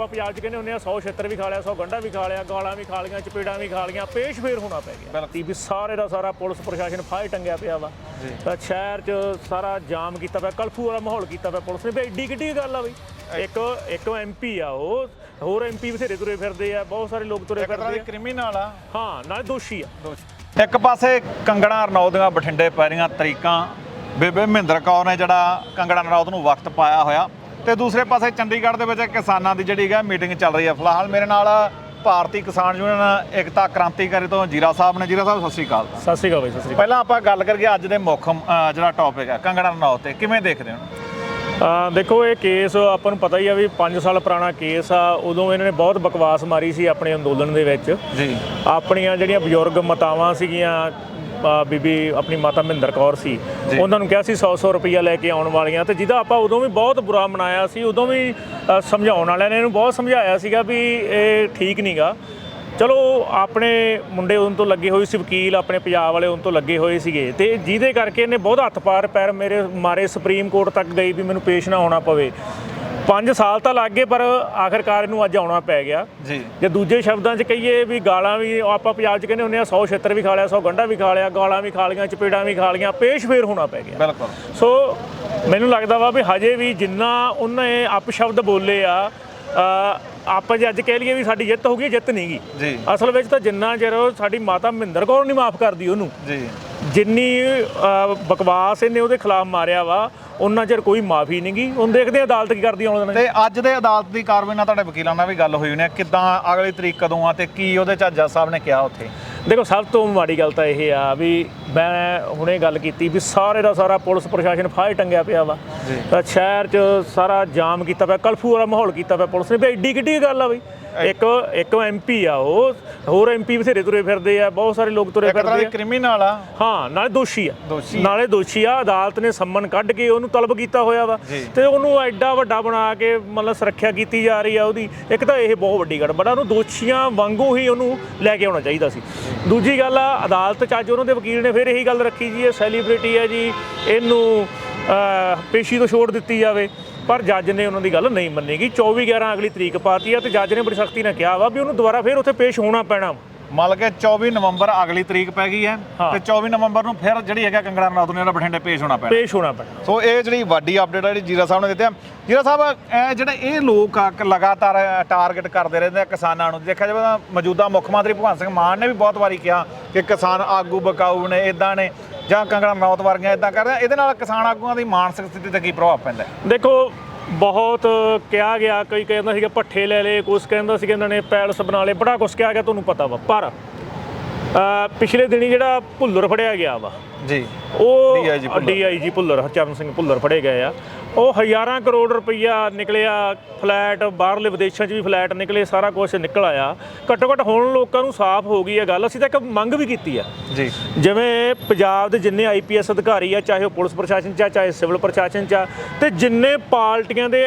ਆਪਾਂ ਪੰਜਾਬ 'ਚ ਕਹਿੰਦੇ ਹੁੰਦੇ ਆ 100 ਛੇਤਰ ਵੀ ਖਾ ਲਿਆ 100 ਗੰਢਾ ਵੀ ਖਾ ਲਿਆ ਗਾਲਾਂ ਵੀ ਖਾ ਲੀਆਂ ਚਪੇੜਾਂ ਵੀ ਖਾ ਲੀਆਂ ਪੇਸ਼ ਫੇਰ ਹੋਣਾ ਪੈ ਗਿਆ। ਤੀ ਵੀ ਸਾਰੇ ਦਾ ਸਾਰਾ ਪੁਲਿਸ ਪ੍ਰਸ਼ਾਸਨ ਫਾਇ ਟੰਗਿਆ ਪਿਆ ਵਾ। ਤਾਂ ਸ਼ਹਿਰ 'ਚ ਸਾਰਾ ਜਾਮ ਕੀਤਾ ਪਿਆ ਕਲਫੂ ਵਾਲਾ ਮਾਹੌਲ ਕੀਤਾ ਪਿਆ ਪੁਲਿਸ ਨੇ। ਵੀ ਐਡੀ ਕਿੱਡੀ ਗੱਲ ਆ ਬਈ। ਇੱਕ ਇੱਕ ਐਮਪੀ ਆ ਉਹ ਹੋਰ ਐਮਪੀ ਬਥੇਰੇ ਤੁਰੇ ਫਿਰਦੇ ਆ ਬਹੁਤ ਸਾਰੇ ਲੋਕ ਤੁਰੇ ਫਿਰਦੇ ਆ। ਕ੍ਰਿਮੀਨਲ ਆ। ਹਾਂ ਨਾਲੇ ਦੋਸ਼ੀ ਆ। ਇੱਕ ਪਾਸੇ ਕੰਗਣਾ ਰਣੌਤ ਦੀਆਂ ਬਠਿੰਡੇ ਪੈਰੀਆਂ ਤਰੀਕਾਂ। ਬੇਬੇ ਮਹਿੰਦਰ ਕੌਰ ਨੇ ਜਿਹੜਾ ਕੰਗਣਾ ਰਣੌਤ ਨੂੰ ਵਕਤ ਪਾਇਆ ਹੋਇਆ। ਤੇ ਦੂਸਰੇ ਪਾਸੇ ਚੰਡੀਗੜ੍ਹ ਦੇ ਵਿੱਚ ਕਿਸਾਨਾਂ ਦੀ ਜਿਹੜੀ ਹੈ ਮੀਟਿੰਗ ਚੱਲ ਰਹੀ ਹੈ ਫਿਲਹਾਲ ਮੇਰੇ ਨਾਲ ਭਾਰਤੀ ਕਿਸਾਨ ਯੂਨੀਅਨ ਏਕਤਾ ਕ੍ਰਾਂਤੀਕਾਰੀ ਤੋਂ ਜੀਰਾ ਸਾਹਿਬ ਨੇ। ਜੀਰਾ ਸਾਹਿਬ ਸਤਿ ਸ਼੍ਰੀ ਅਕਾਲ। ਸਤਿ ਸ਼੍ਰੀ ਅਕਾਲ ਬਈ ਸਤਿ ਸ਼੍ਰੀ ਪਹਿਲਾਂ ਆਪਾਂ ਗੱਲ ਕਰੀਏ ਅੱਜ ਦੇ ਮੁੱਖ ਜਿਹੜਾ ਟੌਪਿਕ ਹੈ ਕੰਗਣਾ ਰਣੌਤ ਤੇ। ਕਿਵੇਂ ਦੇਖਦੇ ਹੋ? ਅਕਾਲ ਦੇਖੋ ਇਹ ਕੇਸ ਆਪਾਂ ਨੂੰ ਪਤਾ ਹੀ ਆ ਵੀ 5 ਸਾਲ ਪੁਰਾਣਾ ਕੇਸ ਆ। ਉਦੋਂ ਇਹਨਾਂ ਨੇ ਬਹੁਤ ਬਕਵਾਸ ਮਾਰੀ ਸੀ ਆਪਣੇ ਅੰਦੋਲਨ ਦੇ ਵਿੱਚ। ਜੀ। ਆਪਣੀਆਂ ਜਿਹੜੀਆਂ ਬਜ਼ੁਰਗ ਮਾਤਾਵਾਂ ਸੀਗੀਆਂ ਬੀਬੀ ਆਪਣੀ ਮਾਤਾ ਮਹਿੰਦਰ ਕੌਰ ਸੀ ਉਹਨਾਂ ਨੂੰ ਕਿਹਾ ਸੀ 100-100 ਰੁਪਈਆ ਲੈ ਕੇ ਆਉਣ ਵਾਲੀਆਂ ਤੇ ਜਿਹਦਾ ਆਪਾਂ ਉਦੋਂ ਵੀ ਬਹੁਤ ਬੁਰਾ ਮਨਾਇਆ ਸੀ ਉਦੋਂ ਵੀ ਸਮਝਾਉਣ ਵਾਲਿਆਂ ਨੇ ਇਹਨੂੰ ਬਹੁਤ ਸਮਝਾਇਆ ਸੀਗਾ ਵੀ ਇਹ ਠੀਕ ਨਹੀਂਗਾ ਚਲੋ ਆਪਣੇ ਮੁੰਡੇ ਉਹਨਾਂ ਤੋਂ ਲੱਗੇ ਹੋਏ ਸੀ ਵਕੀਲ ਆਪਣੇ ਪੰਜਾਬ ਵਾਲੇ ਉਹਨਾਂ ਤੋਂ ਲੱਗੇ ਹੋਏ ਸੀਗੇ ਤੇ ਜਿਹਦੇ ਕਰਕੇ ਇਹਨੇ ਬਹੁਤ ਹੱਥ ਪਾਰ ਪੈਰ ਮੇਰੇ ਮਾਰੇ ਸੁਪਰੀਮ ਕੋਰਟ ਤੱਕ ਗਈ ਵੀ ਮੈਨੂੰ ਪੇਸ਼ ਨਾ ਹੋਣਾ ਪਵੇ। 5 ਸਾਲ ਤਾਂ ਲੱਗ ਗਏ ਪਰ ਆਖਰਕਾਰ ਇਹਨੂੰ ਅੱਜ ਆਉਣਾ ਪੈ ਗਿਆ। ਜੀ। ਜੇ ਦੂਜੇ ਸ਼ਬਦਾਂ 'ਚ ਕਹੀਏ ਵੀ ਗਾਲਾਂ ਵੀ ਆਪਾਂ ਪੰਜਾਬ 'ਚ ਕਹਿੰਦੇ ਹੁੰਦੇ ਆ 100 ਛੇਤਰ ਵੀ ਖਾ ਲਿਆ 100 ਗੰਢਾ ਵੀ ਖਾ ਲਿਆ ਗਾਲਾਂ ਵੀ ਖਾ ਲੀਆਂ ਚਪੇੜਾਂ ਵੀ ਖਾ ਲੀਆਂ ਪੇਸ਼ ਫੇਰ ਹੋਣਾ ਪੈ ਗਿਆ। ਬਿਲਕੁਲ। ਸੋ ਮੈਨੂੰ ਲੱਗਦਾ ਵਾ ਵੀ ਹਜੇ ਵੀ ਜਿੰਨਾ ਉਹਨੇ ਅਪਸ਼ਬਦ ਬੋਲੇ ਆ ਆਪਾਂ ਜੇ ਅੱਜ ਕਹਿ ਲਈਏ ਵੀ ਸਾਡੀ ਜਿੱਤ ਹੋ ਗਈ ਜਿੱਤ ਨਹੀਂ ਗਈ। ਜੀ। ਅਸਲ ਵਿੱਚ ਤਾਂ ਜਿੰਨਾ ਚਿਰ ਸਾਡੀ ਮਾਤਾ ਮਹਿੰਦਰ ਕੌਰ ਨਹੀਂ ਮਾਫ ਕਰਦੀ ਉਹਨੂੰ ਜੀ। ਜਿੰਨੀ ਬਕਵਾਸ ਇਹਨੇ ਉਹਦੇ ਖਿਲਾਫ ਮਾਰਿਆ ਵਾ ਉਹਨਾਂ ਚਿਰ ਕੋਈ ਮਾਫੀ ਨਹੀਂ ਗਈ ਹੁਣ ਦੇਖਦੇ ਆ ਅਦਾਲਤ ਕੀ ਕਰਦੀ ਆਉਣ ਦਿਨਾਂ। ਤੇ ਅੱਜ ਦੇ ਅਦਾਲਤ ਦੀ ਕਾਰਵਾਈ ਨਾਲ ਤੁਹਾਡੇ ਵਕੀਲਾਂ ਨਾਲ ਵੀ ਗੱਲ ਹੋਈ ਹੋਣੀ ਹੈ ਕਿੱਦਾਂ ਅਗਲੀ ਤਰੀਕ ਕਦੋਂ ਆ ਤੇ ਕੀ ਉਹਦੇ ਚ ਜੱਜ ਸਾਹਿਬ ਨੇ ਕਿਹਾ ਉੱਥੇ? ਦੇਖੋ ਸਭ ਤੋਂ ਮਾੜੀ ਗੱਲ ਤਾਂ ਇਹ ਆ ਵੀ ਮੈਂ ਹੁਣੇ ਗੱਲ ਕੀਤੀ ਵੀ ਸਾਰੇ ਦਾ ਸਾਰਾ ਪੁਲਿਸ ਪ੍ਰਸ਼ਾਸਨ ਫਾਇ ਟੰਗਿਆ ਪਿਆ ਵਾ। ਤਾਂ ਸ਼ਹਿਰ 'ਚ ਸਾਰਾ ਜਾਮ ਕੀਤਾ ਪਿਆ ਕਲਫੂ ਵਾਲਾ ਮਾਹੌਲ ਕੀਤਾ ਪਿਆ ਪੁਲਿਸ ਨੇ। ਵੀ ਐਡੀ ਕਿੱਡੀ ਗੱਲ ਆ ਬਈ। ਇੱਕ ਇੱਕ ਐਮਪੀ ਆ ਉਹ ਹੋਰ ਐਮਪੀ ਬਥੇਰੇ ਤੁਰੇ ਫਿਰਦੇ ਆ ਬਹੁਤ ਸਾਰੇ ਲੋਕ ਤੁਰੇ ਫਿਰਦੇ ਆ। ਕ੍ਰਿਮੀਨਲ ਆ। ਹਾਂ ਨਾਲੇ ਦੋਸ਼ੀ ਆ। ਨਾਲੇ ਦੋਸ਼ੀ ਆ ਅਦਾਲਤ ਨੇ ਸੰਮਨ ਕੱਢ ਕੇ ਉਹਨੂੰ ਤਲਬ ਕੀਤਾ ਹੋਇਆ ਵਾ। ਤੇ ਉਹਨੂੰ ਐਡਾ ਵੱਡਾ ਬਣਾ ਕੇ ਮਤਲਬ ਸੁਰੱਖਿਆ ਕੀਤੀ ਜਾ ਰਹੀ ਆ ਉਹਦੀ। ਇੱਕ ਤਾਂ ਇਹ ਬਹੁਤ ਵੱਡੀ ਗੜਬੜ ਆ ਉਹਨੂੰ ਦੋਸ਼ੀਆਂ ਵਾਂਗੂ ਹੀ ਉਹਨੂੰ ਲੈ ਕੇ ਆਉਣਾ ਚਾਹੀਦਾ ਸੀ। ਦੂਜੀ ਗੱਲ ਆ ਅਦਾਲਤ ਚ ਅੱਜ ਉਹਨਾਂ ਦੇ ਵਕੀਲ ਨੇ ਫਿਰ ਇਹੀ ਗੱਲ ਰੱਖੀ ਜੀ ਇਹ ਸੈਲੀਬ੍ਰਿਟੀ ਹੈ ਜੀ ਇਹਨੂੰ ਪੇਸ਼ੀ ਤੋਂ ਛੋੜ ਦਿੱਤੀ ਜਾਵੇ। ਪਰ ਜੱਜ ਨੇ ਉਹਨਾਂ ਦੀ ਗੱਲ ਨਹੀਂ ਮੰਨੀਗੀ 24 11 ਅਗਲੀ ਤਰੀਕ ਪਾਤੀ ਆ ਤੇ ਜੱਜ ਨੇ ਬੜੀ ਸਖਤੀ ਨਾਲ ਕਿਹਾ ਵਾ ਵੀ ਉਹਨੂੰ ਦੁਬਾਰਾ ਫਿਰ ਉੱਥੇ ਪੇਸ਼ ਹੋਣਾ ਪੈਣਾ। ਮੰਨ ਕੇ 24 ਨਵੰਬਰ ਅਗਲੀ ਤਰੀਕ ਪੈ ਗਈ ਹੈ। ਤੇ 24 ਨਵੰਬਰ ਨੂੰ ਫਿਰ ਜਿਹੜੀ ਹੈਗਾ ਕੰਗਣਾ ਰਣੌਤ ਨੂੰ ਬਠਿੰਡੇ ਪੇਸ਼ ਹੋਣਾ ਪੈਣਾ। ਪੇਸ਼ ਹੋਣਾ ਪੈਣਾ। ਸੋ ਇਹ ਜਿਹੜੀ ਵੱਡੀ ਅਪਡੇਟ ਹੈ ਜਿਹੜੀ ਜੀਰਾ ਸਾਹਿਬ ਨੇ ਦਿੱਤੀ ਆ ਜੀਰਾ ਸਾਹਿਬ ਇਹ ਜਿਹੜੇ ਇਹ ਲੋਕ ਆ ਲਗਾਤਾਰ ਟਾਰਗੇਟ ਕਰਦੇ ਰਹਿੰਦੇ ਆ ਕਿਸਾਨਾਂ ਨੂੰ। ਦੇਖਿਆ ਜਾਵੇ ਤਾਂ ਮੌਜੂਦਾ ਮੁੱਖ ਮੰਤਰੀ ਭਗਵੰਤ ਸਿੰਘ ਮਾਨ ਨੇ ਵੀ ਬਹੁਤ ਵਾਰੀ ਕਿਹਾ ਕਿ ਕਿਸਾਨ ਆਗੂ ਬਕਾਊ ਨੇ ਇਦਾਂ ਨੇ। ਜਾਂ ਕੰਗਣਾ ਰਣੌਤ ਵਰਗੀਆਂ ਇਦਾਂ ਕਰਦੇ ਆ ਇਹਦੇ ਨਾਲ ਕਿਸਾਨ ਆਗੂਆਂ ਦੀ ਮਾਨਸਿਕ ਸਥਿਤੀ ਤੇ ਕੀ ਪ੍ਰਭਾਵ ਪੈਂਦਾ? ਦੇਖੋ ਬਹੁਤ ਕਿਹਾ ਗਿਆ ਕਈ ਕਹਿੰਦਾ ਸੀਗਾ ਪੱਠੇ ਲੈ ਲਏ ਕੁਛ ਕਹਿੰਦਾ ਸੀ ਇਹਨਾਂ ਨੇ ਪੈਲਸ ਬਣਾ ਲਏ ਬੜਾ ਕੁਛ ਕਿਹਾ ਗਿਆ ਤੁਹਾਨੂੰ ਪਤਾ ਵਾ ਪਰ ਪਿਛਲੇ ਦਿਨੀ ਜਿਹੜਾ ਭੁੱਲਰ ਫੜਿਆ ਗਿਆ ਵਾ ਜੀ ਉਹ। ਡੀਆਈਜੀ ਭੁੱਲਰ ਹਰਚਰਨ ਸਿੰਘ ਭੁੱਲਰ ਫੜੇ ਗਏ ਆ ਉਹ ਹਜ਼ਾਰਾਂ ਕਰੋੜ ਰੁਪਈਆ ਨਿਕਲਿਆ ਫਲੈਟ ਬਾਹਰਲੇ ਵਿਦੇਸ਼ਾਂ 'ਚ ਵੀ ਫਲੈਟ ਨਿਕਲੇ ਸਾਰਾ ਕੁਝ ਨਿਕਲ ਆਇਆ। ਘੱਟੋ ਘੱਟ ਹੁਣ ਲੋਕਾਂ ਨੂੰ ਸਾਫ਼ ਹੋ ਗਈ ਹੈ ਗੱਲ। ਅਸੀਂ ਤਾਂ ਇੱਕ ਮੰਗ ਵੀ ਕੀਤੀ ਆ। ਜੀ। ਜਿਵੇਂ ਪੰਜਾਬ ਦੇ ਜਿੰਨੇ ਆਈਪੀਐਸ ਅਧਿਕਾਰੀ ਆ ਚਾਹੇ ਉਹ ਪੁਲਿਸ ਪ੍ਰਸ਼ਾਸਨ ਚ ਆ ਚਾਹੇ ਸਿਵਲ ਪ੍ਰਸ਼ਾਸਨ ਚ ਆ ਤੇ ਜਿੰਨੇ ਪਾਰਟੀਆਂ ਦੇ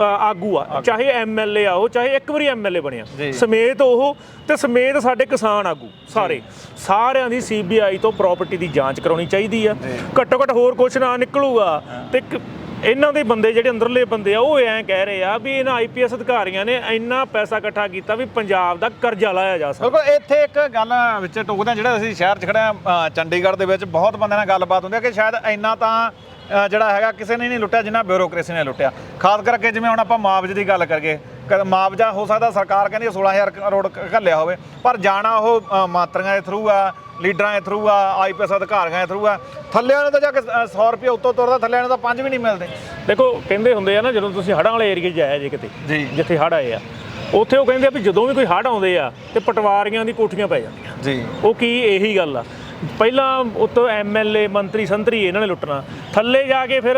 ਆਗੂ ਆ ਚਾਹੇ ਐਮਐਲਏ ਆ ਉਹ ਚਾਹੇ ਇੱਕ ਵਾਰੀ ਐਮਐਲਏ ਬਣਿਆ। ਸਮੇਤ ਉਹ ਤੇ ਸਮੇਤ ਸਾਡੇ ਕਿਸਾਨ ਆਗੂ ਸਾਰੇ। ਸਾਰਿਆਂ ਦੀ ਸੀਬੀਆਈ ਤੋਂ ਪ੍ਰਾਪਰਟੀ ਦੀ ਜਾਂਚ ਕਰਾਉਣੀ ਚਾਹੀਦੀ ਆ। ਘੱਟੋ ਘੱਟ ਹੋਰ ਕੁਝ ਨਾ ਨਿਕਲੂਗਾ ਤੇ ਇਹਨਾਂ ਦੇ ਬੰਦੇ ਜਿਹੜੇ ਅੰਦਰਲੇ ਬੰਦੇ ਆ, ਉਹ ਐਂ ਕਹਿ ਰਹੇ ਆ ਵੀ ਇਹਨਾਂ ਆਈਪੀਐਸ ਅਧਿਕਾਰੀਆਂ ਨੇ ਇੰਨਾ ਪੈਸਾ ਇਕੱਠਾ ਕੀਤਾ ਵੀ ਪੰਜਾਬ ਦਾ ਕਰਜ਼ਾ ਲਾਇਆ ਜਾ ਸਕਦਾ। ਬਿਲਕੁਲ, ਇੱਥੇ ਇੱਕ ਗੱਲ ਵਿੱਚ ਟੋਕਦੇ ਜਿਹੜਾ ਅਸੀਂ ਸ਼ਹਿਰ 'ਚ ਖੜੇ ਚੰਡੀਗੜ੍ਹ ਦੇ ਵਿੱਚ ਬਹੁਤ ਬੰਦਿਆਂ ਨਾਲ ਗੱਲਬਾਤ ਹੁੰਦੀ ਹੈ ਕਿ ਸ਼ਾਇਦ ਇੰਨਾ ਤਾਂ ਜਿਹੜਾ ਹੈਗਾ, ਕਿਸੇ ਨੇ ਨਹੀਂ ਲੁੱਟਿਆ ਜਿੰਨਾ ਬਿਊਰੋਕ੍ਰੇਸੀ ਨੇ ਲੁੱਟਿਆ। ਖਾਸ ਕਰਕੇ ਜਿਵੇਂ ਹੁਣ ਆਪਾਂ ਮੁਆਵਜ਼ੇ ਦੀ ਗੱਲ ਕਰੀਏ ਕ- ਮੁਆਵਜ਼ਾ ਹੋ ਸਕਦਾ ਸਰਕਾਰ ਕਹਿੰਦੀ ਹੈ 16000 ਕਰੋੜ ਕ- ਘੱਲਿਆ ਹੋਵੇ ਪਰ ਜਾਣਾ ਉਹ ਅ, ਮਾਤਰੀਆਂ ਦੇ ਥਰੂ ਆ ਲੀਡਰਾਂ ਦੇ ਥਰੂ ਆ ਆਈਪੀਐਸ ਅਧਿਕਾਰੀਆਂ ਦੇ ਥਰੂ ਆ ਥੱਲਿਆਂ ਨੇ ਤਾਂ ਜਾ ਕੇ 100 ਰੁਪਏ ਉੱਤੋਂ ਤੁਰਦਾ ਥੱਲਿਆਂ ਨੇ ਤਾਂ ਪੰਜ ਵੀ ਨਹੀਂ ਮਿਲਦੇ। ਦੇਖੋ ਕਹਿੰਦੇ ਹੁੰਦੇ ਆ ਨਾ ਜਦੋਂ ਤੁਸੀਂ ਹੜ੍ਹਾਂ ਵਾਲੇ ਏਰੀਏ 'ਚ ਜਾਇਆ ਜੇ ਕਿਤੇ ਜੀ। ਜਿੱਥੇ ਹੜ੍ਹ ਆਏ ਆ ਉੱਥੇ ਉਹ ਕਹਿੰਦੇ ਆ ਵੀ ਜਦੋਂ ਵੀ ਕੋਈ ਹੜ੍ਹ ਆਉਂਦੇ ਆ ਤੇ ਪਟਵਾਰੀਆਂ ਦੀ ਕੋਠੀਆਂ ਪੈ ਜਾਂਦੀਆਂ। ਜੀ। ਉਹ ਕੀ ਇਹੀ ਗੱਲ ਆ? ਪਹਿਲਾਂ ਉੱਤੋਂ ਐਮਐਲਏ ਮੰਤਰੀ ਸੰਤਰੀ ਇਹਨਾਂ ਨੇ ਲੁੱਟਣਾ। ਥੱਲੇ ਜਾ ਕੇ ਫਿਰ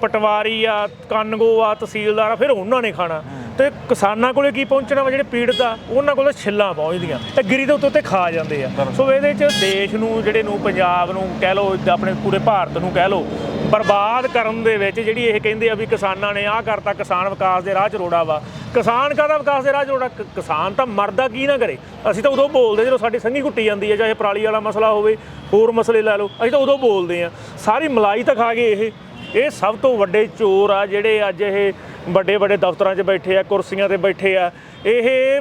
ਪਟਵਾਰੀ ਆ ਕਾਨਗੋ ਆ ਤਹਿਸੀਲਦਾਰ ਆ ਫਿਰ ਉਹਨਾਂ ਨੇ ਖਾਣਾ। ਤੇ ਕਿਸਾਨਾਂ ਕੋਲੇ ਕੀ ਪਹੁੰਚਣਾ ਵਾ ਜਿਹੜੇ ਪੀੜਤ ਆ ਉਹਨਾਂ ਕੋਲੇ ਛਿੱਲਾਂ ਪਹੁੰਚਦੀਆਂ। ਤੇ ਗਿਰੀ ਦੇ ਉੱਤੇ ਉੱਤੇ ਖਾ ਜਾਂਦੇ ਆ। ਸੋ ਇਹਦੇ ਚ ਦੇਸ਼ ਨੂੰ ਜਿਹੜੇ ਨੂੰ ਪੰਜਾਬ ਨੂੰ ਕਹਿ ਲਓ ਆਪਣੇ ਪੂਰੇ ਭਾਰਤ ਨੂੰ ਕਹਿ ਲਓ ਬਰਬਾਦ ਕਰਨ ਦੇ ਵਿੱਚ ਜਿਹੜੀ ਇਹ ਕਹਿੰਦੇ ਆ ਵੀ ਕਿਸਾਨਾਂ ਨੇ ਆਹ ਕਰਤਾ ਕਿਸਾਨ ਵਿਕਾਸ ਦੇ ਰਾਹ 'ਚ ਰੋੜਾ ਵਾ। ਕਿਸਾਨ ਕਾਹਦਾ ਵਿਕਾਸ ਦੇ ਰਾਹ 'ਚ ਰੋੜਾ? ਕਿਸਾਨ ਤਾਂ ਮਰਦਾ ਕੀ ਨਾ ਕਰੇ। ਅਸੀਂ ਤਾਂ ਉਦੋਂ ਬੋਲਦੇ ਜਦੋਂ ਸਾਡੀ ਸੰਗੀ ਘੁੱਟੀ ਜਾਂਦੀ ਹੈ ਚਾਹੇ ਪਰਾਲੀ ਵਾਲਾ ਮਸਲਾ ਹੋਵੇ ਹੋਰ ਮਸਲੇ ਲੈ ਲਓ ਅਸੀਂ ਤਾਂ ਉਦੋਂ ਬੋਲਦੇ ਆ। ਸਾਰੀ ਮਲਾਈ ਤਾਂ ਖਾ ਗਏ ਇਹ। ਇਹ ਸਭ ਤੋਂ ਵੱਡੇ ਚੋਰ ਆ ਜਿਹੜੇ ਅੱਜ ਇਹ ਵੱਡੇ ਵੱਡੇ ਦਫ਼ਤਰਾਂ 'ਚ ਬੈਠੇ ਆ ਕੁਰਸੀਆਂ ਤੇ ਬੈਠੇ ਆ। ਇਹ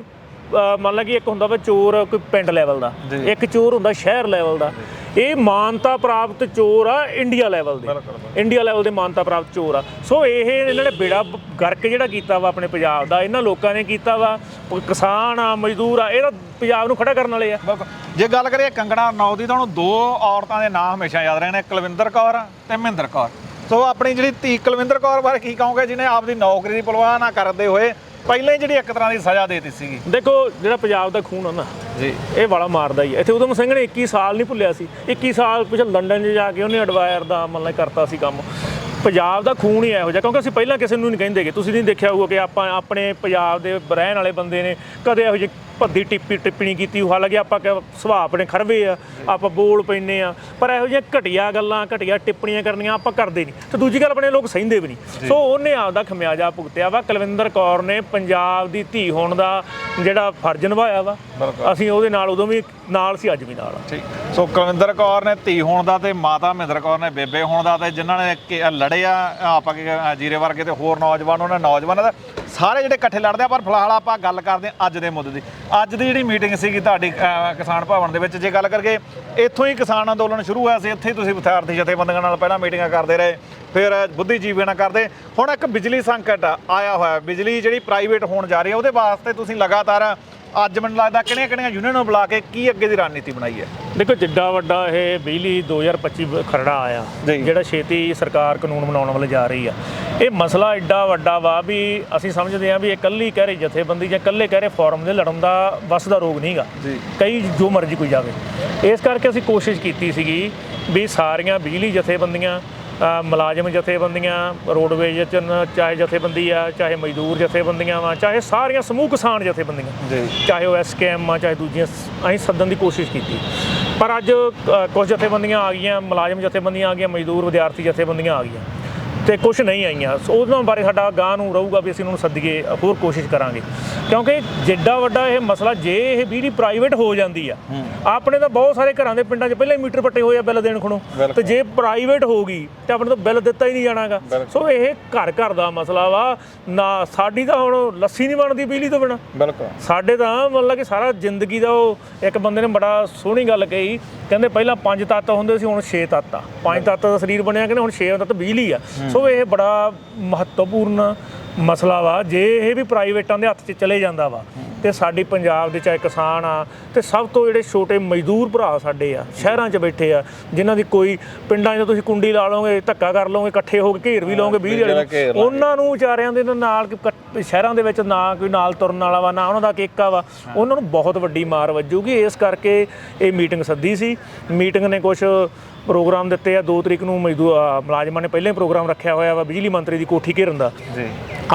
ਮੰਨ ਲਾ ਕਿ ਇੱਕ ਹੁੰਦਾ ਵਾ ਚੋਰ ਕੋਈ ਪਿੰਡ ਲੈਵਲ ਦਾ। ਇੱਕ ਚੋਰ ਹੁੰਦਾ ਸ਼ਹਿਰ ਲੈਵਲ ਦਾ। ਇਹ ਮਾਨਤਾ ਪ੍ਰਾਪਤ ਚੋਰ ਆ ਇੰਡੀਆ ਲੈਵਲ ਦੇ। ਇੰਡੀਆ ਲੈਵਲ ਦੇ ਮਾਨਤਾ ਪ੍ਰਾਪਤ ਚੋਰ ਆ। ਸੋ ਇਹ ਇਹਨਾਂ ਨੇ ਬੇੜਾ ਗਰਕ ਜਿਹੜਾ ਕੀਤਾ ਵਾ ਆਪਣੇ ਪੰਜਾਬ ਦਾ ਇਹਨਾਂ ਲੋਕਾਂ ਨੇ ਕੀਤਾ ਵਾ। ਕਿਸਾਨ ਆ ਮਜ਼ਦੂਰ ਆ ਇਹ ਤਾਂ ਪੰਜਾਬ ਨੂੰ ਖੜਾ ਕਰਨ ਵਾਲੇ ਆ। ਜੇ ਗੱਲ ਕਰੀਏ ਕੰਗਣਾ ਰਣੌਤ ਦੀ ਤਾਂ ਉਹਨੂੰ ਦੋ ਔਰਤਾਂ ਦੇ ਨਾਮ ਹਮੇਸ਼ਾ ਯਾਦ ਰਹਿਣੇ ਕੁਲਵਿੰਦਰ ਕੌਰ ਤੇ ਮਹਿੰਦਰ ਕੌਰ। ਸੋ ਆਪਣੀ ਜਿਹੜੀ ਧੀ ਕੁਲਵਿੰਦਰ ਕੌਰ ਬਾਰੇ ਕੀ ਕਹੋਗੇ ਜਿਹਨੇ ਆਪਦੀ ਨੌਕਰੀ ਦੀ ਪਰਵਾਹ ਨਾ ਕਰਦੇ ਹੋਏ ਪਹਿਲਾਂ ਹੀ ਜਿਹੜੀ ਇੱਕ ਤਰ੍ਹਾਂ ਦੀ ਸਜ਼ਾ ਦੇ ਦਿੱਤੀ ਸੀਗੀ? ਦੇਖੋ ਜਿਹੜਾ ਪੰਜਾਬ ਦਾ ਖੂਨ ਆ ਨਾ ਜੀ। ਇਹ ਵਾਲਾ ਮਾਰਦਾ ਹੀ। ਇੱਥੇ ਉਦਮ ਸਿੰਘ ਨੇ 21 ਸਾਲ ਨਹੀਂ ਭੁੱਲਿਆ ਸੀ। 21 ਸਾਲ ਪਿਛੇ ਲੰਡਨ 'ਚ ਜਾ ਕੇ ਉਹਨੇ ਐਡਵਾਇਰ ਦਾ ਮਤਲਬ ਕਰਤਾ ਸੀ ਕੰਮ। ਪੰਜਾਬ ਦਾ ਖੂਨ ਹੀ ਇਹੋ ਜਿਹਾ ਕਿਉਂਕਿ ਅਸੀਂ ਪਹਿਲਾਂ ਕਿਸੇ ਨੂੰ ਨਹੀਂ ਕਹਿੰਦੇਗੇ। ਤੁਸੀਂ ਨਹੀਂ ਦੇਖਿਆ ਹੋਊਗਾ ਕਿ ਆਪਾਂ ਆਪਣੇ ਪੰਜਾਬ ਦੇ ਰਹਿਣ ਵਾਲੇ ਬੰਦੇ ਨੇ ਕਦੇ ਇਹੋ ਜਿਹੀ ਭੱਦੀ ਟਿੱਪੀ ਟਿੱਪਣੀ ਕੀਤੀ। ਹਾਲਾਂਕਿ ਆਪਾਂ ਕਿ ਸੁਭਾਅ ਆਪਣੇ ਖਰਵੇ ਆ ਆਪਾਂ ਬੋਲ ਪੈਨੇ ਆ ਪਰ ਇਹੋ ਜਿਹੀਆਂ ਘਟੀਆ ਗੱਲਾਂ ਘਟੀਆ ਟਿੱਪਣੀਆਂ ਕਰਨੀਆਂ ਆਪਾਂ ਕਰਦੇ ਨਹੀਂ। ਤੇ ਦੂਜੀ ਗੱਲ ਆਪਣੇ ਲੋਕ ਸਹਿੰਦੇ ਵੀ ਨਹੀਂ। ਸੋ ਉਹਨੇ ਆਪਦਾ ਖਮਿਆਜਾ ਭੁਗਤਿਆ ਵਾ। ਕੁਲਵਿੰਦਰ ਕੌਰ ਨੇ ਪੰਜਾਬ ਦੀ ਧੀ ਹੋਣ ਦਾ ਜਿਹੜਾ ਫਰਜ਼ ਨਿਭਾਇਆ ਵਾ। ਅਸੀਂ ਉਹਦੇ ਨਾਲ ਉਦੋਂ ਵੀ ਨਾਲ ਸੀ ਅੱਜ ਵੀ ਨਾਲ ਆ। ਠੀਕ। ਸੋ ਕੁਲਵਿੰਦਰ ਕੌਰ ਨੇ ਧੀ ਹੋਣ ਦਾ ਤੇ ਮਾਤਾ ਮਹਿੰਦਰ ਕੌਰ ਨੇ ਬੇਬੇ ਹੋਣ ਦਾ ਤੇ ਜਿਨ੍ਹਾਂ ਨੇ ਕਿ- ਲੜੇ ਆ, ਆਪਾਂ ਕੀ ਜੀਰੇ ਵਰਗੇ ਤੇ ਹੋਰ ਨੌਜਵਾਨ, ਉਹਨਾਂ ਨੌਜਵਾਨਾਂ ਦਾ ਸਾਰੇ ਜਿਹੜੇ ਇਕੱਠੇ ਲੜਦੇ ਆ, ਪਰ ਫਿਲਹਾਲ ਆਪਾਂ ਗੱਲ ਕਰਦੇ ਆ ਅੱਜ ਦੇ ਮੁੱਦੇ ਦੀ। ਅੱਜ ਦੀ ਜਿਹੜੀ ਮੀਟਿੰਗ ਸੀਗੀ ਤੁਹਾਡੀ ਕਿਸਾਨ ਭਵਨ ਦੇ ਵਿੱਚ, ਜੇ ਗੱਲ ਕਰਕੇ ਇੱਥੋਂ ਹੀ ਕਿਸਾਨ ਅੰਦੋਲਨ ਸ਼ੁਰੂ ਹੋਇਆ ਸੀ, ਇੱਥੇ ਹੀ ਤੁਸੀਂ ਵਿਦਿਆਰਥੀ ਜਥੇਬੰਦੀਆਂ ਨਾਲ ਪਹਿਲਾਂ ਮੀਟਿੰਗਾਂ ਕਰਦੇ ਰਹੇ, ਫਿਰ ਬੁੱਧੀਜੀਵੀਆਂ ਨਾਲ ਕਰਦੇ। ਹੁਣ ਇੱਕ ਬਿਜਲੀ ਸੰਕਟ ਆਇਆ ਹੋਇਆ, ਬਿਜਲੀ ਜਿਹੜੀ ਪ੍ਰਾਈਵੇਟ ਹੋਣ ਜਾ ਰਹੀ ਹੈ, ਉਹਦੇ ਵਾਸਤੇ ਤੁਸੀਂ ਲਗਾਤਾਰ ਅੱਜ ਮੈਨੂੰ ਲੱਗਦਾ ਕਿਹੜੀਆਂ ਕਿਹੜੀਆਂ ਯੂਨੀਅਨ ਨੂੰ ਬੁਲਾ ਕੇ ਕੀ ਅੱਗੇ ਦੀ ਰਣਨੀਤੀ ਬਣਾਈ ਹੈ ਦੇਖੋ ਜਿੱਡਾ ਵੱਡਾ ਇਹ ਬਿਜਲੀ 2025 ਖਰੜਾ ਆਇਆ ਜੀ। ਜਿਹੜਾ ਛੇਤੀ ਸਰਕਾਰ ਕਾਨੂੰਨ ਬਣਾਉਣ ਵੱਲ ਜਾ ਰਹੀ ਆ ਇਹ ਮਸਲਾ ਐਡਾ ਵੱਡਾ ਵਾ ਵੀ ਅਸੀਂ ਸਮਝਦੇ ਆ ਵੀ ਇਹ ਇਕੱਲੀ ਕਹਿ ਰਹੀ ਜਥੇਬੰਦੀ ਜਾਂ ਇਕੱਲੇ ਕਹਿ ਰਹੇ ਫੋਰਮ ਦੇ ਲੜਨ ਦਾ ਬਸ ਦਾ ਰੋਗ ਨਹੀਂਗਾ ਜੀ। ਕਈ ਜੋ ਮਰਜ਼ੀ ਕੋਈ ਜਾਵੇ ਇਸ ਕਰਕੇ ਅਸੀਂ ਕੋਸ਼ਿਸ਼ ਕੀਤੀ ਸੀਗੀ ਵੀ ਸਾਰੀਆਂ ਬਿਜਲੀ ਜਥੇਬੰਦੀਆਂ ਮੁਲਾਜ਼ਮ ਜਥੇਬੰਦੀਆਂ ਰੋਡਵੇਜ ਚ ਚਾਹੇ ਜਥੇਬੰਦੀ ਆ ਚਾਹੇ ਮਜ਼ਦੂਰ ਜਥੇਬੰਦੀਆਂ ਵਾ ਚਾਹੇ ਸਾਰੀਆਂ ਸਮੂਹ ਕਿਸਾਨ ਜਥੇਬੰਦੀਆਂ ਜੀ। ਚਾਹੇ ਉਹ ਐਸਕੇਐਮ ਆ ਚਾਹੇ ਦੂਜੀਆਂ ਅਸੀਂ ਸੱਦਣ ਦੀ ਕੋਸ਼ਿਸ਼ ਕੀਤੀ। ਪਰ ਅੱਜ ਕੁਝ ਜਥੇਬੰਦੀਆਂ ਆ ਗਈਆਂ ਮੁਲਾਜ਼ਮ ਜਥੇਬੰਦੀਆਂ ਆ ਗਈਆਂ ਮਜ਼ਦੂਰ ਵਿਦਿਆਰਥੀ ਜਥੇਬੰਦੀਆਂ ਆ ਗਈਆਂ। ਤੇ ਕੁਝ ਨਹੀਂ ਆਈਆਂ। ਸੋ ਉਹਨਾਂ ਬਾਰੇ ਸਾਡਾ ਗਾਂ ਨੂੰ ਰਹੂਗਾ ਵੀ ਅਸੀਂ ਉਹਨਾਂ ਨੂੰ ਸੱਦੀਏ ਹੋਰ ਕੋਸ਼ਿਸ਼ ਕਰਾਂਗੇ। ਕਿਉਂਕਿ ਜਿੱਡਾ ਵੱਡਾ ਇਹ ਮਸਲਾ ਜੇ ਇਹ ਬਿਜਲੀ ਪ੍ਰਾਈਵੇਟ ਹੋ ਜਾਂਦੀ ਆ ਆਪਣੇ ਤਾਂ ਬਹੁਤ ਸਾਰੇ ਘਰਾਂ ਦੇ ਪਿੰਡਾਂ 'ਚ ਪਹਿਲਾਂ ਹੀ ਮੀਟਰ ਪੱਟੇ ਹੋਏ ਆ ਬਿੱਲ ਦੇਣ ਖਣੋ। ਤੇ ਜੇ ਪ੍ਰਾਈਵੇਟ ਹੋ ਗਈ ਤੇ ਆਪਣੇ ਤੋਂ ਬਿੱਲ ਦਿੱਤਾ ਹੀ ਨਹੀਂ ਜਾਣਾਗਾ। ਸੋ ਇਹ ਘਰ ਘਰ ਦਾ ਮਸਲਾ ਵਾ। ਨਾ ਸਾਡੀ ਤਾਂ ਹੁਣ ਲੱਸੀ ਨਹੀਂ ਬਣਦੀ ਬਿਜਲੀ ਤੋਂ ਬਿਨਾ। ਬਿਲਕੁਲ। ਸਾਡੇ ਤਾਂ ਮਤਲਬ ਕਿ ਸਾਰਾ ਜ਼ਿੰਦਗੀ ਦਾ ਉਹ ਇੱਕ ਬੰਦੇ ਨੇ ਬੜਾ ਸੋਹਣੀ ਗੱਲ ਕਹੀ। ਕਹਿੰਦੇ ਪਹਿਲਾਂ ਪੰਜ ਤੱਤ ਹੁੰਦੇ ਸੀ ਹੁਣ 6 ਤੱਤ ਆ। ਪੰਜ ਤੱਤ ਦਾ ਸਰੀਰ ਬਣਿਆ ਕਹਿੰਦੇ ਹੁਣ 6 ਤੱਤ ਬਿਜਲੀ ਆ। ਸੋ ਇਹ ਬੜਾ ਮਹੱਤਵਪੂਰਨ ਮਸਲਾ ਵਾ ਜੇ ਇਹ ਵੀ ਪ੍ਰਾਈਵੇਟਾਂ ਦੇ ਹੱਥ 'ਚ ਚਲੇ ਜਾਂਦਾ ਵਾ ਤੇ ਸਾਡੀ ਪੰਜਾਬ ਦੇ ਚਾਹੇ ਕਿਸਾਨ ਆ ਤੇ ਸਭ ਤੋਂ ਜਿਹੜੇ ਛੋਟੇ ਮਜ਼ਦੂਰ ਭਰਾ ਸਾਡੇ ਆ ਸ਼ਹਿਰਾਂ 'ਚ ਬੈਠੇ ਆ ਜਿਨ੍ਹਾਂ ਦੀ ਕੋਈ ਪਿੰਡਾਂ 'ਚ ਤੁਸੀਂ ਕੁੰਡੀ ਲਾ ਲਓਗੇ ਧੱਕਾ ਕਰ ਲਓਗੇ ਇਕੱਠੇ ਹੋ ਕੇ ਘੇਰ ਵੀ ਲਓਗੇ ਬਿਜਲੀ ਵਾਲੇ ਘੇਰ ਨੂੰ। ਲਾਂਗੇ। ਉਹਨਾਂ ਨੂੰ ਵਿਚਾਰਿਆਂ ਦੇ ਨਾਲ ਕਿ ਸ਼ਹਿਰਾਂ ਦੇ ਵਿੱਚ ਨਾ ਕੋਈ ਨਾਲ ਤੁਰਨ ਵਾਲਾ ਵਾ ਨਾ ਉਹਨਾਂ ਦਾ ਕੇਕਾ ਵਾ ਉਹਨਾਂ ਨੂੰ ਬਹੁਤ ਵੱਡੀ ਮਾਰ ਵੱਜੂਗੀ। ਇਸ ਕਰਕੇ ਇਹ ਮੀਟਿੰਗ ਸੱਦੀ ਸੀ। ਮੀਟਿੰਗ ਨੇ ਕੁਝ ਪ੍ਰੋਗਰਾਮ ਦਿੱਤੇ ਆ 2 ਤਰੀਕ ਨੂੰ ਮਜ਼ਦੂਰ ਮੁਲਾਜ਼ਮਾਂ ਨੇ ਪਹਿਲਾਂ ਹੀ ਪ੍ਰੋਗਰਾਮ ਰੱਖਿਆ ਹੋਇਆ ਵਾ ਬਿਜਲੀ ਮੰਤਰੀ ਦੀ ਕੋਠੀ ਘੇਰਨ ਦਾ। ਜੀ।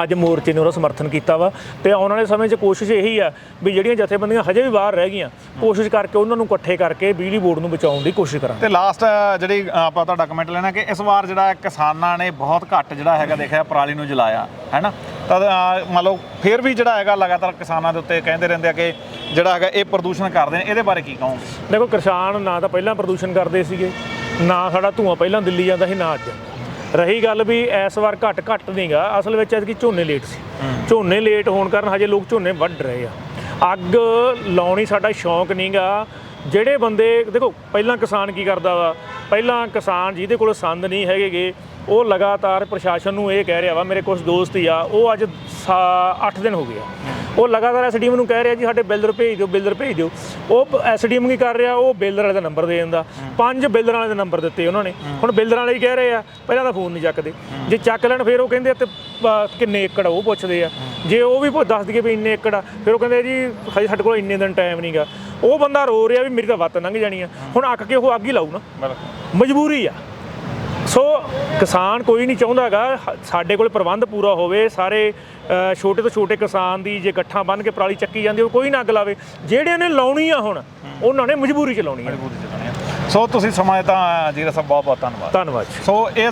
ਅੱਜ ਮੋਰਚੇ ਨੇ ਉਹਦਾ ਸਮਰਥਨ ਕੀਤਾ ਵਾ ਤੇ ਆਉਣ ਵਾਲੇ ਸਮੇਂ 'ਚ ਕੋਸ਼ਿਸ਼ ਇਹੀ ਆ ਵੀ ਜਿਹੜੀਆਂ ਜਥੇਬੰਦੀਆਂ ਹਜੇ ਵੀ ਬਾਹਰ ਰਹਿ ਗਈਆਂ ਕੋਸ਼ਿਸ਼ ਕਰਕੇ ਉਹਨਾਂ ਨੂੰ ਇਕੱਠੇ ਕਰਕੇ ਬਿਜਲੀ ਬੋਰਡ ਨੂੰ ਬਚਾਉਣ ਦੀ ਕੋਸ਼ਿਸ਼ ਕਰਾਂਗੇ। ਤੇ ਲਾਸਟ ਜਿਹੜੀ ਆਪਾਂ ਤੁਹਾਡਾ ਕਮੈਂਟ ਲੈਣਾ ਕਿ ਇਸ ਵਾਰ ਜਿਹੜਾ ਕਿਸਾਨਾਂ ਨੇ ਬਹੁਤ ਘੱਟ ਜਿਹੜਾ ਹੈਗਾ ਦੇਖਿਆ ਪਰਾਲੀ ਨੂੰ ਜਲਾਇਆ ਹੈਨਾ ਤਾਂ ਮੰਨ ਲਓ ਫਿਰ ਵੀ ਜਿਹੜਾ ਹੈਗਾ ਲਗਾਤਾਰ ਕਿਸਾਨਾਂ ਦੇ ਉੱਤੇ ਕਹਿੰਦੇ ਰਹਿੰਦੇ ਆ ਕਿ ਜਿਹੜਾ ਹੈਗਾ ਇਹ ਪ੍ਰਦੂਸ਼ਣ ਕਰਦੇ ਨੇ ਇਹਦੇ ਬਾਰੇ ਕੀ ਕਹੋਗੇ? ਦੇਖੋ ਕਿਸਾਨ ਨਾ ਤਾਂ ਪਹਿਲਾਂ ਪ੍ਰਦੂਸ਼ਣ ਕਰਦੇ ਸੀਗੇ ਨਾ ਸਾਡਾ ਧੂਆਂ ਪਹਿਲਾਂ ਦਿੱਲੀ ਜਾਂਦਾ ਸੀ, ਨਾ ਅੱਜ। ਰਹੀ ਗੱਲ ਵੀ ਇਸ ਵਾਰ ਘੱਟ ਘੱਟ ਨਹੀਂਗਾ ਅਸਲ ਵਿੱਚ ਐਤਕੀ ਝੋਨੇ ਲੇਟ ਸੀ। ਝੋਨੇ ਲੇਟ ਹੋਣ ਕਾਰਨ ਹਜੇ ਲੋਕ ਝੋਨੇ ਵੱਢ ਰਹੇ ਆ। ਅੱਗ ਲਾਉਣੀ ਸਾਡਾ ਸ਼ੌਂਕ ਨਹੀਂਗਾ ਜਿਹੜੇ ਬੰਦੇ, ਦੇਖੋ, ਪਹਿਲਾਂ ਕਿਸਾਨ ਕੀ ਕਰਦਾ ਵਾ? ਪਹਿਲਾਂ ਕਿਸਾਨ ਜਿਹਦੇ ਕੋਲ ਸੰਦ ਨਹੀਂ ਹੈਗੇਗੇ, ਉਹ ਲਗਾਤਾਰ ਪ੍ਰਸ਼ਾਸਨ ਨੂੰ ਇਹ ਕਹਿ ਰਿਹਾ ਵਾ, ਮੇਰੇ ਕੁਝ ਦੋਸਤ ਹੀ ਆ, ਉਹ ਅੱਜ 8 ਦਿਨ ਹੋ ਗਏ ਆ। ਉਹ ਲਗਾਤਾਰ ਐਸਡੀਐਮ ਨੂੰ ਕਹਿ ਰਿਹਾ ਜੀ ਸਾਡੇ ਬਿਲਡਰ ਭੇਜ ਦਿਓ ਬਿਲਡਰ ਭੇਜ ਦਿਓ। ਉਹ ਐਸਡੀਐਮ ਕੀ ਕਰ ਰਿਹਾ ਉਹ ਬਿਲਡਰ ਵਾਲੇ ਦਾ ਨੰਬਰ ਦੇ ਦਿੰਦਾ। ਪੰਜ ਬਿਲਡਰਾਂ ਵਾਲੇ ਦੇ ਨੰਬਰ ਦਿੱਤੇ ਉਹਨਾਂ ਨੇ। ਹੁਣ ਬਿਲਡਰਾਂ ਵਾਲੇ ਹੀ ਕਹਿ ਰਹੇ ਆ ਪਹਿਲਾਂ ਤਾਂ ਫੋਨ ਨਹੀਂ ਚੱਕਦੇ। ਜੇ ਚੱਕ ਲੈਣ ਫਿਰ ਉਹ ਕਹਿੰਦੇ ਤੇ ਕਿੰਨੇ ਏਕੜ ਉਹ ਪੁੱਛਦੇ ਆ। ਜੇ ਉਹ ਵੀ ਦੱਸ ਦਈਏ ਵੀ ਇੰਨੇ ਏਕੜ ਆ ਫਿਰ ਉਹ ਕਹਿੰਦੇ ਜੀ ਹਜੇ ਸਾਡੇ ਕੋਲ ਇੰਨੇ ਦਿਨ ਟਾਈਮ ਨਹੀਂਗਾ ਉਹ ਬੰਦਾ ਰੋ ਰਿਹਾ ਵੀ ਮੇਰੀ ਤਾਂ ਵੱਤ ਲੰਘ ਜਾਣੀ ਆ। ਹੁਣ ਅੱਕ ਕੇ ਉਹ ਅੱਗ ਹੀ ਲਾਊ ਨਾ। ਮਜਬੂਰੀ ਆ। ਸੋ ਕਿਸਾਨ ਕੋਈ ਨਹੀਂ ਚਾਹੁੰਦਾਗਾ ਸਾਡੇ ਕੋਲ ਪ੍ਰਬੰਧ ਪੂਰਾ ਹੋਵੇ ਸਾਰੇ ਛੋਟੇ ਤੋਂ ਛੋਟੇ ਕਿਸਾਨ ਦੀ ਜੇ ਗੱਠਾਂ ਬੰਨ ਕੇ ਪਰਾਲੀ ਚੱਕੀ ਜਾਂਦੀ ਉਹ ਕੋਈ ਨਾ ਅੱਗ ਲਾਵੇ। ਜਿਹੜਿਆਂ ਨੇ ਲਾਉਣੀ ਆ ਹੁਣ ਉਹਨਾਂ ਨੇ ਮਜਬੂਰੀ ਚ ਲਾਉਣੀ ਆ ਸੋ ਤੁਸੀਂ ਸਮਾਂ ਤਾਂ ਜੀਰਾ ਸਾਹਿਬ ਬਹੁਤ ਬਹੁਤ ਧੰਨਵਾਦ। ਧੰਨਵਾਦ। ਸੋ ਇਹ